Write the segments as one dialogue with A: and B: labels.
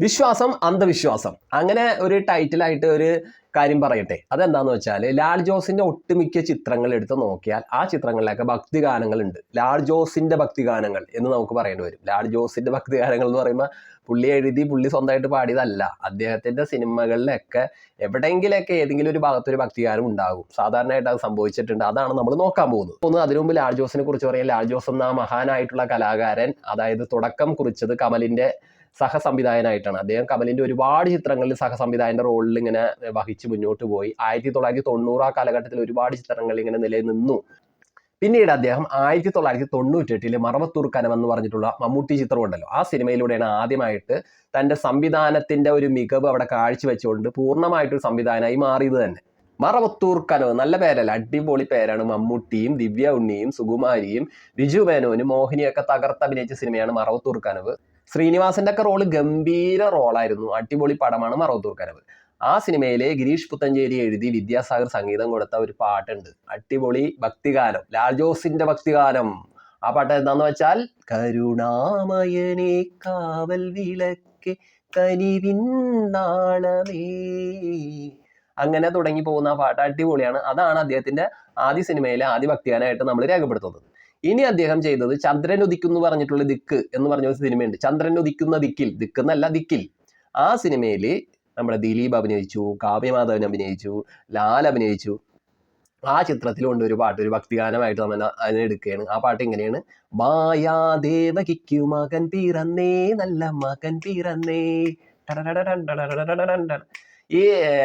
A: വിശ്വാസം അന്ധവിശ്വാസം. അങ്ങനെ ഒരു ടൈറ്റിലായിട്ട് ഒരു കാര്യം പറയട്ടെ. അതെന്താന്ന് വെച്ചാൽ ലാൽ ജോസിന്റെ ഒട്ടുമിക്ക ചിത്രങ്ങൾ എടുത്ത് നോക്കിയാൽ ആ ചിത്രങ്ങളിലൊക്കെ ഭക്തി ഗാനങ്ങളുണ്ട് ലാൽ ജോസിന്റെ ഭക്തി ഗാനങ്ങൾ എന്ന് നമുക്ക് പറയേണ്ടി വരും. ലാൽ ജോസിന്റെ ഭക്തി ഗാനങ്ങൾ എന്ന് പറയുമ്പോൾ പുള്ളി എഴുതി പുള്ളി സ്വന്തമായിട്ട് പാടിയതല്ല. അദ്ദേഹത്തിന്റെ സിനിമകളിലൊക്കെ എവിടെയെങ്കിലൊക്കെ ഏതെങ്കിലും ഒരു ഭാഗത്തൊരു ഭക്തിഗാനം ഉണ്ടാകും. സാധാരണയായിട്ട് അത് സംഭവിച്ചിട്ടുണ്ട്. അതാണ് നമ്മൾ നോക്കാൻ പോകുന്നത്. ഒന്ന് അതിനു മുമ്പ് ലാൽ ജോസിനെ കുറിച്ച് പറയാം. ലാൽ ജോസ് എന്ന മഹാനായിട്ടുള്ള കലാകാരൻ അതായത് തുടക്കം കുറിച്ചത് കമലിന്റെ സഹസംവിധായകനായിട്ടാണ്. അദ്ദേഹം കമലിന്റെ ഒരുപാട് ചിത്രങ്ങളിൽ സഹസംവിധായകന്റെ റോളിൽ ഇങ്ങനെ വഹിച്ച് മുന്നോട്ട് പോയി. ആയിരത്തി തൊള്ളായിരത്തി തൊണ്ണൂറ് ആ കാലഘട്ടത്തിൽ ഒരുപാട് ചിത്രങ്ങളിൽ ഇങ്ങനെ നിലനിന്നു. പിന്നീട് അദ്ദേഹം ആയിരത്തി തൊള്ളായിരത്തി തൊണ്ണൂറ്റെട്ടിലെ മറവത്തൂർ മറവത്തൂർക്കനം എന്ന് പറഞ്ഞിട്ടുള്ള മമ്മൂട്ടി ചിത്രം ഉണ്ടല്ലോ ആ സിനിമയിലൂടെയാണ് ആദ്യമായിട്ട് തന്റെ സംവിധാനത്തിന്റെ ഒരു മികവ് അവിടെ കാഴ്ചവെച്ചുകൊണ്ട് പൂർണമായിട്ടൊരു സംവിധാനമായി മാറിയത് തന്നെ. മറവത്തൂർ കനവ് നല്ല പേരല്ല. അടിപൊളി പേരാണ് മമ്മൂട്ടിയും ദിവ്യ ഉണ്ണിയും സുകുമാരിയും ബിജു മേനോനും മോഹിനിയൊക്കെ തകർത്തഭിനയിച്ച സിനിമയാണ് മറവത്തൂർ കനവ്. ശ്രീനിവാസന്റെ ഒക്കെ റോൾ ഗംഭീര റോളായിരുന്നു അടിപൊളി പടമാണ് മറവത്തൂർക്കരവ് ആ സിനിമയിലെ ഗിരീഷ് പുത്തഞ്ചേരി എഴുതി വിദ്യാസാഗർ സംഗീതം കൊടുത്ത ഒരു പാട്ടുണ്ട്. അടിപൊളി ഭക്തിഗാനം. ലാൽ ജോസിന്റെ ഭക്തിഗാനം. ആ പാട്ട് എന്താന്ന് വെച്ചാൽ കരുണാമയനെ കാവൽ വിളക്കെ കനിവിന്നാളമേ അങ്ങനെ തുടങ്ങി പോകുന്ന ആ പാട്ട് അടിപൊളിയാണ്. അതാണ് അദ്ദേഹത്തിന്റെ ആദ്യ സിനിമയിലെ ആദ്യ ഭക്തിഗാനായിട്ട് നമ്മൾ രേഖപ്പെടുത്തുന്നത്. ഇനി അദ്ദേഹം ചെയ്തത് ചന്ദ്രൻ ഉദിക്കുന്നു പറഞ്ഞിട്ടുള്ള ദിക്ക് എന്ന് പറഞ്ഞ ഒരു സിനിമയുണ്ട്. ചന്ദ്രൻ ഉദിക്കുന്ന ദിക്കിൽ ദിക്ക് എന്നല്ല ദിക്കിൽ. ആ സിനിമയിൽ നമ്മുടെ ദിലീപ് അഭിനയിച്ചു കാവ്യമാധവൻ അഭിനയിച്ചു ലാൽ അഭിനയിച്ചു. ആ ചിത്രത്തിലുണ്ട് ഒരു പാട്ട് ഒരു ഭക്തിഗാനമായിട്ട് നമ്മൾ അതിനെടുക്കുകയാണ് ആ പാട്ട് ഇങ്ങനെയാണ് മായാദേവകിക്കു മകൻ പിറന്നേ നല്ല മകൻ പിറന്നേ. ഈ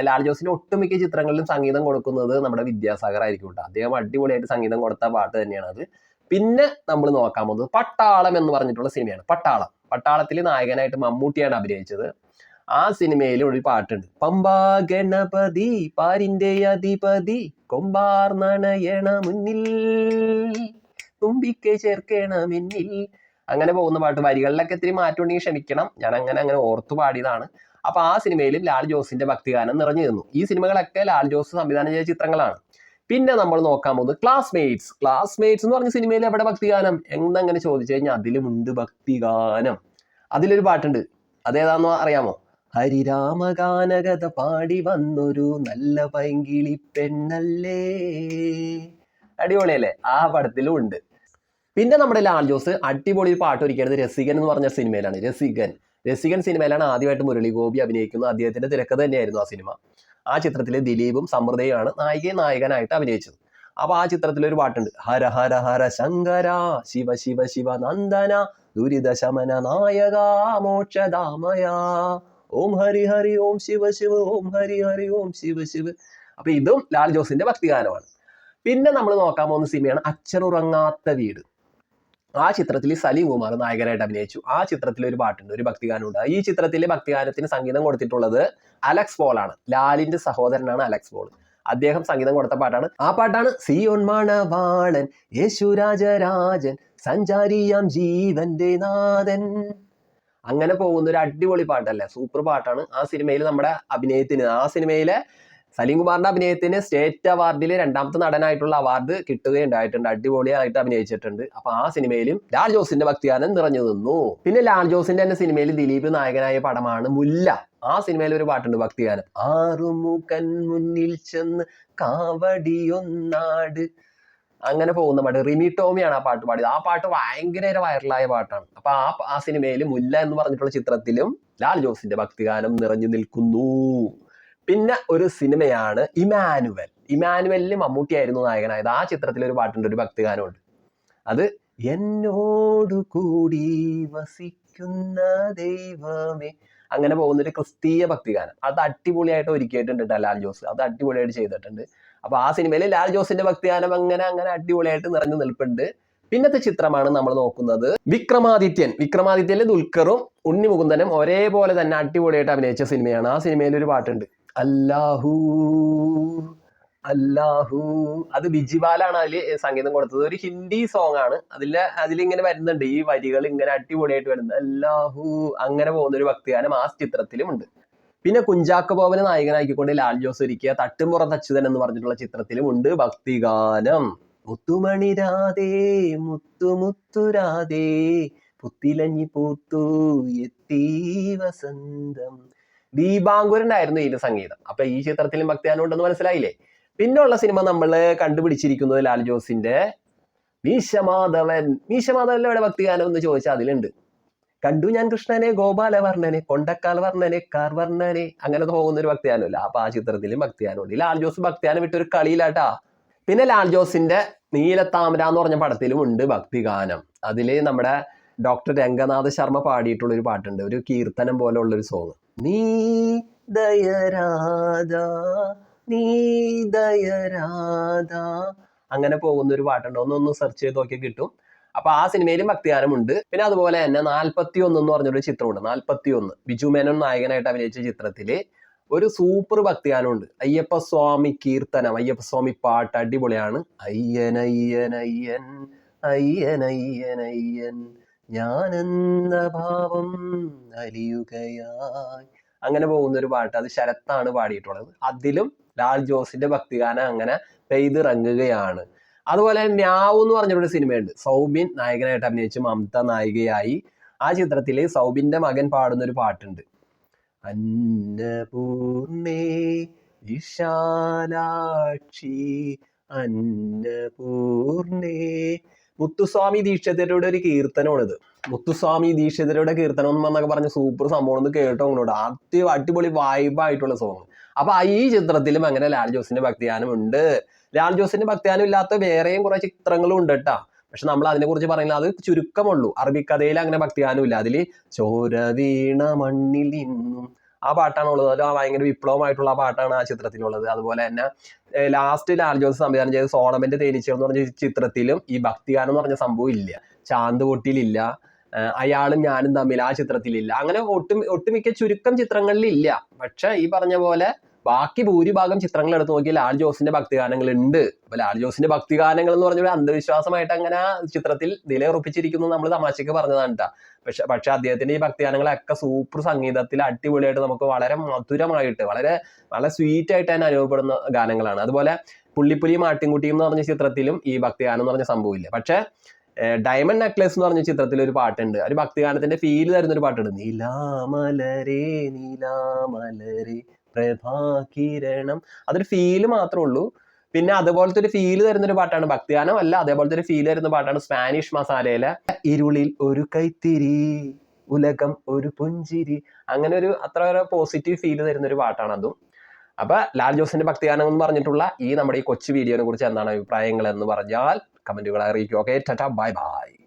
A: ലാൽ ജോസിന്റെ ഒട്ടുമിക്ക ചിത്രങ്ങളിലും സംഗീതം കൊടുക്കുന്നത് നമ്മുടെ വിദ്യാസാഗർ ആയിരിക്കും കേട്ടോ അദ്ദേഹം അടിപൊളിയായിട്ട് സംഗീതം കൊടുത്ത പാട്ട് തന്നെയാണ് അത് പിന്നെ നമ്മൾ നോക്കാൻ പോകുന്നത് പട്ടാളം എന്ന് പറഞ്ഞിട്ടുള്ള സിനിമയാണ്. പട്ടാളം. പട്ടാളത്തിൽ നായകനായിട്ട് മമ്മൂട്ടിയാണ് അഭിനയിച്ചത്. ആ സിനിമയിൽ ഒരു പാട്ടുണ്ട്. പമ്പാ ഗണപതി പാരിന്റെ അധിപതി കൊമ്പാർ നണയണ മുന്നിൽ തുമ്പിക്ക് ചേർക്കണ എന്നിൽ അങ്ങനെ പോകുന്ന പാട്ട് വരികളിലൊക്കെ ഇത്തിരി മാറ്റമുണ്ടെങ്കിൽ ക്ഷമിക്കണം. ഞാൻ അങ്ങനെ അങ്ങനെ ഓർത്തു പാടിയതാണ്. അപ്പൊ ആ സിനിമയിലും ലാൽ ജോസിന്റെ ഭക്തിഗാനം നിറഞ്ഞു നിന്നു. ഈ സിനിമകളൊക്കെ ലാൽ ജോസ് സംവിധാനം ചെയ്ത ചിത്രങ്ങളാണ്. പിന്നെ നമ്മൾ നോക്കാൻ പോകുന്നത് ക്ലാസ്മേറ്റ്സ് ക്ലാസ്മേറ്റ്സ് എന്ന് പറഞ്ഞ സിനിമയിൽ എവിടെ ഭക്തിഗാനം? എന്നങ്ങനെ ചോദിച്ചു കഴിഞ്ഞാൽ അതിലുമുണ്ട് ഭക്തിഗാനം. അതിലൊരു പാട്ടുണ്ട്. അതേതാണെന്ന് അറിയാമോ? ഹരിരാമഗാനകഥ പാടി വന്നൊരു നല്ല പൈങ്കിളി പെണ്ണല്ലേ? അടിപൊളിയല്ലേ? ആ പടത്തിലും ഉണ്ട്. പിന്നെ നമ്മുടെ ലാൽ ജോസ് അടിപൊളി പാട്ട് ഒരുക്കിയത് രസികൻ എന്ന് പറഞ്ഞ സിനിമയിലാണ് രസികൻ. രസികൻ സിനിമയിലാണ് ആദ്യമായിട്ട് മുരളി ഗോപി അഭിനയിക്കുന്നത്. അദ്ദേഹത്തിന്റെ തിരക്കഥ തന്നെയായിരുന്നു ആ സിനിമ. ആ ചിത്രത്തിൽ ദിലീപും സമൃദ്ധയുമാണ് നായികയും നായകനായിട്ട് അഭിനയിച്ചത്. അപ്പൊ ആ ചിത്രത്തിൽ ഒരു പാട്ടുണ്ട്. ഹര ഹര ഹര ശങ്കര ശിവ ശിവ ശിവ നന്ദന ദുരിത ശമന നായക മോക്ഷദാമയ ഓം ഹരി ഹരി ഓം ശിവ ശിവ ഓം ഹരി ഹരി ഓം ശിവ ശിവ. അപ്പൊ ഇതും ലാൽ ജോസിന്റെ ഭക്തിഗാനമാണ്. പിന്നെ നമ്മൾ നോക്കാൻ പോകുന്ന സിനിമയാണ് അച്ഛനുറങ്ങാത്ത വീട്. ആ ചിത്രത്തിൽ സലീം കുമാർ നായകനായിട്ട് അഭിനയിച്ചു. ആ ചിത്രത്തിൽ ഒരു പാട്ടുണ്ട് ഒരു ഭക്തിഗാനമുണ്ട്. ഈ ചിത്രത്തിലെ ഭക്തിഗാനത്തിന് സംഗീതം കൊടുത്തിട്ടുള്ളത് അലക്സ് പോൾ ആണ്. ലാലിന്റെ സഹോദരനാണ് അലക്സ് പോൾ. അദ്ദേഹം സംഗീതം കൊടുത്ത പാട്ടാണ്. ആ പാട്ടാണ് സിയോൻ മണവാളൻ യേശുരാജരാജൻ സഞ്ചാരിയാം ജീവന്റെ നാഥൻ. അങ്ങനെ പോകുന്ന ഒരു അടിപൊളി പാട്ടല്ലേ? സൂപ്പർ പാട്ടാണ് ആ സിനിമയിൽ നമ്മുടെ അഭിനയത്തിന്. ആ സിനിമയിലെ സലീം കുമാറിന്റെ അഭിനയത്തിന് സ്റ്റേറ്റ് അവാർഡിൽ രണ്ടാമത്തെ നടനായിട്ടുള്ള അവാർഡ് കിട്ടുകയുണ്ടായിട്ടുണ്ട്. അടിപൊളിയായിട്ട് അഭിനയിച്ചിട്ടുണ്ട്. അപ്പൊ ആ സിനിമയിലും ലാൽ ജോസിന്റെ ഭക്തിഗാനം നിറഞ്ഞു നിന്നു. പിന്നെ ലാൽ ജോസിന്റെ തന്നെ സിനിമയിൽ ദിലീപ് നായകനായ പടമാണ് മുല്ല. ആ സിനിമയിൽ ഒരു പാട്ടുണ്ട് ഭക്തിഗാനം. ആറുമുഖൻ മുന്നിൽ ചെന്ന് കാവടിയൊന്നാട്. അങ്ങനെ പോകുന്ന പാട്ട്. റിമി ടോമിയാണ് ആ പാട്ട് പാടിയത്. ആ പാട്ട് ഭയങ്കര വൈറലായ പാട്ടാണ്. അപ്പൊ ആ ആ സിനിമയിൽ മുല്ല എന്ന് പറഞ്ഞിട്ടുള്ള ചിത്രത്തിലും ലാൽ ജോസിന്റെ ഭക്തിഗാനം നിറഞ്ഞു നിൽക്കുന്നു. പിന്നെ ഒരു സിനിമയാണ് ഇമാനുവൽ. മമ്മൂട്ടി ആയിരുന്നു നായകനായത്. ആ ചിത്രത്തിൽ ഒരു പാട്ടുണ്ട് ഒരു ഭക്തിഗാനമുണ്ട്. അത് എന്നോടു കൂടി വസിക്കുന്ന ദൈവമേ. അങ്ങനെ പോകുന്ന ഒരു ക്രിസ്തീയ ഭക്തിഗാനം. അത് അടിപൊളിയായിട്ട് ഒരുക്കിയിട്ടുണ്ട് ട്ടോ ലാൽ ജോസ്. അത് അടിപൊളിയായിട്ട് ചെയ്തിട്ടുണ്ട്. അപ്പൊ ആ സിനിമയിൽ ലാൽ ജോസിന്റെ ഭക്തിഗാനം അങ്ങനെ അങ്ങനെ അടിപൊളിയായിട്ട് നിറഞ്ഞു നിൽപ്പുണ്ട്. പിന്നത്തെ ചിത്രമാണ് നമ്മൾ നോക്കുന്നത് വിക്രമാദിത്യൻ. വിക്രമാദിത്യനിൽ ദുൽഖറും ഉണ്ണി മുകുന്ദനും ഒരേപോലെ തന്നെ അടിപൊളിയായിട്ട് അഭിനയിച്ച സിനിമയാണ്. ആ സിനിമയിൽ ഒരു പാട്ടുണ്ട്. അല്ലാഹു അല്ലാഹു. അത് ബിജിബാലാണ് അതിൽ സംഗീതം കൊടുത്തത്. ഒരു ഹിന്ദി സോങ് ആണ്. അതിൽ അതിലിങ്ങനെ വരുന്നുണ്ട്. ഈ വരികൾ ഇങ്ങനെ അടിപൊളിയായിട്ട് വരുന്നത്. അല്ലാഹു അങ്ങനെ പോകുന്ന ഒരു ഭക്തിഗാനം ആ ചിത്രത്തിലും ഉണ്ട്. പിന്നെ കുഞ്ചാക്ക ബോബനെ നായകനാക്കിക്കൊണ്ട് ലാൽ ജോസ് ഒരുക്കിയ തട്ടുംപുറത്ത് അച്യുതൻ എന്ന് പറഞ്ഞിട്ടുള്ള ചിത്രത്തിലും ഉണ്ട് ഭക്തിഗാനം. മുത്തുമണി രാധേ മുത്തു മുത്തു രാധേ. പുത്തിലഞ്ഞി പൂത്തു എത്തി വസന്തം. ദീപാങ്കുരനായിരുന്നു ഇതിന്റെ സംഗീതം. അപ്പൊ ഈ ചിത്രത്തിലും ഭക്തിഗാനം ഉണ്ടെന്ന് മനസ്സിലായില്ലേ? പിന്നെയുള്ള സിനിമ നമ്മൾ കണ്ടുപിടിച്ചിരിക്കുന്നത് ലാൽ ജോസിന്റെ മീശമാധവൻ. മീശമാധവനിലെ ഇവിടെ ഭക്തിഗാനം എന്ന് ചോദിച്ചാൽ അതിലുണ്ട്. കണ്ടു ഞാൻ കൃഷ്ണനെ ഗോപാലവർണനെ കൊണ്ടക്കാൽ വർണനെ കാർ വർണനെ അങ്ങനെ പോകുന്ന ഒരു ഭക്തിഗാനമില്ല. അപ്പൊ ആ ചിത്രത്തിലും ഭക്തിഗാനമുണ്ട്. ഉണ്ട് ലാൽ ജോസ് ഭക്തിഗാനം വിട്ടൊരു കളിയിലാട്ടാ. പിന്നെ ലാൽ ജോസിന്റെ നീലത്താമര എന്ന് പറഞ്ഞ പടത്തിലും ഉണ്ട് ഭക്തിഗാനം. അതിൽ നമ്മുടെ ഡോക്ടർ രംഗനാഥ് ശർമ്മ പാടിയിട്ടുള്ള ഒരു പാട്ടുണ്ട്. ഒരു കീർത്തനം പോലെയുള്ള ഒരു സോങ്. നീ ദയരാധ നീ ദയരാധ അങ്ങനെ പോകുന്ന ഒരു പാട്ടുണ്ട്. ഒന്ന് സെർച്ച് ചെയ്ത് നോക്കിയാൽ കിട്ടും. അപ്പൊ ആ സിനിമയിലും ഭക്തിഗാനമുണ്ട് പിന്നെ അതുപോലെ തന്നെ നാൽപ്പത്തി ഒന്ന് എന്ന് പറഞ്ഞൊരു ചിത്രമുണ്ട്. നാൽപ്പത്തി ഒന്ന് ബിജു മേനോൻ നായകനായിട്ട് അഭിനയിച്ച ചിത്രത്തിൽ ഒരു സൂപ്പർ ഭക്തിഗാനമുണ്ട് അയ്യപ്പ സ്വാമി കീർത്തനം. അയ്യപ്പ സ്വാമി പാട്ട് അടിപൊളിയാണ്. അയ്യൻ അയ്യൻ അയ്യൻ അയ്യൻ അയ്യൻ അയ്യൻ ഞാനെന്ന ഭാവം അലിയുകയായി. അങ്ങനെ പോകുന്ന ഒരു പാട്ട്. അത് ശരത്താണ് പാടിയിട്ടുള്ളത്. അതിലും ലാൽ ജോസിന്റെ ഭക്തിഗാനം അങ്ങനെ പെയ്തിറങ്ങുകയാണ്. അതുപോലെ ന്യാവ് എന്ന് പറഞ്ഞൊരു സിനിമയുണ്ട്. സൗബിൻ നായകനായിട്ട് അഭിനയിച്ച് മമത നായികയായി. ആ ചിത്രത്തിൽ സൗബിന്റെ മകൻ പാടുന്ന ഒരു പാട്ടുണ്ട്. അന്നപൂർണേ വിശാലാക്ഷി അന്നപൂർണേ മുത്തുസ്വാമി ദീക്ഷിതരുടെ ഒരു കീർത്തനമാണിത്. മുത്തുസ്വാമി ദീക്ഷിതരുടെ കീർത്തനം എന്നൊക്കെ പറഞ്ഞ സൂപ്പർ സംഭവം ഒന്ന് കേട്ടോ അങ്ങോട്ട് അത്യ അടിപൊളി വായ്പായിട്ടുള്ള സോങ് അപ്പൊ ഈ ചിത്രത്തിലും അങ്ങനെ ലാൽ ജോസിന്റെ ഭക്തിയാനം ഉണ്ട്. ലാൽ ജോസിന്റെ ഭക്തിയാനം ഇല്ലാത്ത വേറെയും കുറെ ചിത്രങ്ങളും ഉണ്ട് കേട്ടാ പക്ഷെ നമ്മൾ അതിനെ കുറിച്ച് പറയുന്നത് അത് ചുരുക്കമുള്ളൂ അറബിക്കഥയിൽ അങ്ങനെ ഭക്തിയാനം ഇല്ല. അതിൽ ചോര വീണ മണ്ണിൽ ആ പാട്ടാണ് ഉള്ളത് അത് ഭയങ്കര വിപ്ലവമായിട്ടുള്ള പാട്ടാണ് ആ ചിത്രത്തിലുള്ളത്. അതുപോലെ തന്നെ ലാസ്റ്റ് ലാൽ ജോസ് സംവിധാനം ചെയ്ത സോണമന്റെ തേനീച്ചകൾ എന്ന് പറഞ്ഞ ചിത്രത്തിലും ഈ ഭക്തിഗാനം എന്ന് പറഞ്ഞ സംഭവം ഇല്ല. ചാന്ത് കൊട്ടിയിലില്ല അയാളും ഞാനും തമ്മിൽ ആ ചിത്രത്തിലില്ല. അങ്ങനെ ഒട്ടും ഒട്ടുമിക്ക ചുരുക്കം ചിത്രങ്ങളിൽ ഇല്ല പക്ഷെ ഈ പറഞ്ഞ പോലെ ബാക്കി ഭൂരിഭാഗം ചിത്രങ്ങൾ എടുത്ത് നോക്കിയാൽ ലാൽ ജോസിന്റെ ഭക്തിഗാനങ്ങൾ ഉണ്ട് അപ്പൊ ലാൽ ജോസിന്റെ ഭക്തിഗാനങ്ങൾ എന്ന് പറഞ്ഞ ഒരു അന്ധവിശ്വാസമായിട്ട് അങ്ങനെ ചിത്രത്തിൽ നിലയുറപ്പിച്ചിരിക്കുന്നു നമ്മൾ തമാശക്ക് പറഞ്ഞതാണ് കേട്ടോ പക്ഷെ പക്ഷെ അദ്ദേഹത്തിന്റെ ഈ ഭക്തിഗാനങ്ങളൊക്കെ സൂപ്പർ സംഗീതത്തിൽ അടിപൊളിയായിട്ട് നമുക്ക് വളരെ മധുരമായിട്ട് വളരെ വളരെ സ്വീറ്റ് ആയിട്ട് തന്നെ അനുഭവപ്പെടുന്ന ഗാനങ്ങളാണ്. അതുപോലെ പുള്ളിപ്പുലി ആട്ടിൻകുട്ടിയും എന്ന് പറഞ്ഞ ചിത്രത്തിലും ഈ ഭക്തിഗാനം എന്ന് പറഞ്ഞ സംഭവമില്ല. പക്ഷേ ഡയമണ്ട് നെക്ലസ് എന്ന് പറഞ്ഞ ചിത്രത്തിൽ ഒരു പാട്ടുണ്ട്. ഒരു ഭക്തിഗാനത്തിന്റെ ഫീൽ തരുന്ന ഒരു പാട്ടുണ്ട്. നീലാമലരേ നീലാമലരേ. പ്രഭാകിരണം. അതൊരു ഫീൽ മാത്രമേ ഉള്ളൂ. പിന്നെ അതുപോലത്തെ ഒരു ഫീൽ തരുന്ന ഒരു പാട്ടാണ് ഭക്തിഗാനം. അല്ല അതേപോലത്തെ ഒരു ഫീൽ തരുന്ന പാട്ടാണ് സ്പാനിഷ് മസാലയിലെ ഇരുളിൽ ഒരു കൈത്തിരി ഉലകം ഒരു പുഞ്ചിരി. അങ്ങനെ ഒരു അത്ര പോസിറ്റീവ് ഫീൽ തരുന്ന ഒരു പാട്ടാണ് അതും. അപ്പൊ ലാൽ ജോസിന്റെ ഭക്തിഗാനം എന്ന് പറഞ്ഞിട്ടുള്ള ഈ നമ്മുടെ ഈ കൊച്ചു വീഡിയോനെ കുറിച്ച് എന്താണ് അഭിപ്രായങ്ങൾ എന്ന് പറഞ്ഞാൽ കമന്റുകൾ അറിയിക്കുക. Okay Tata bye bye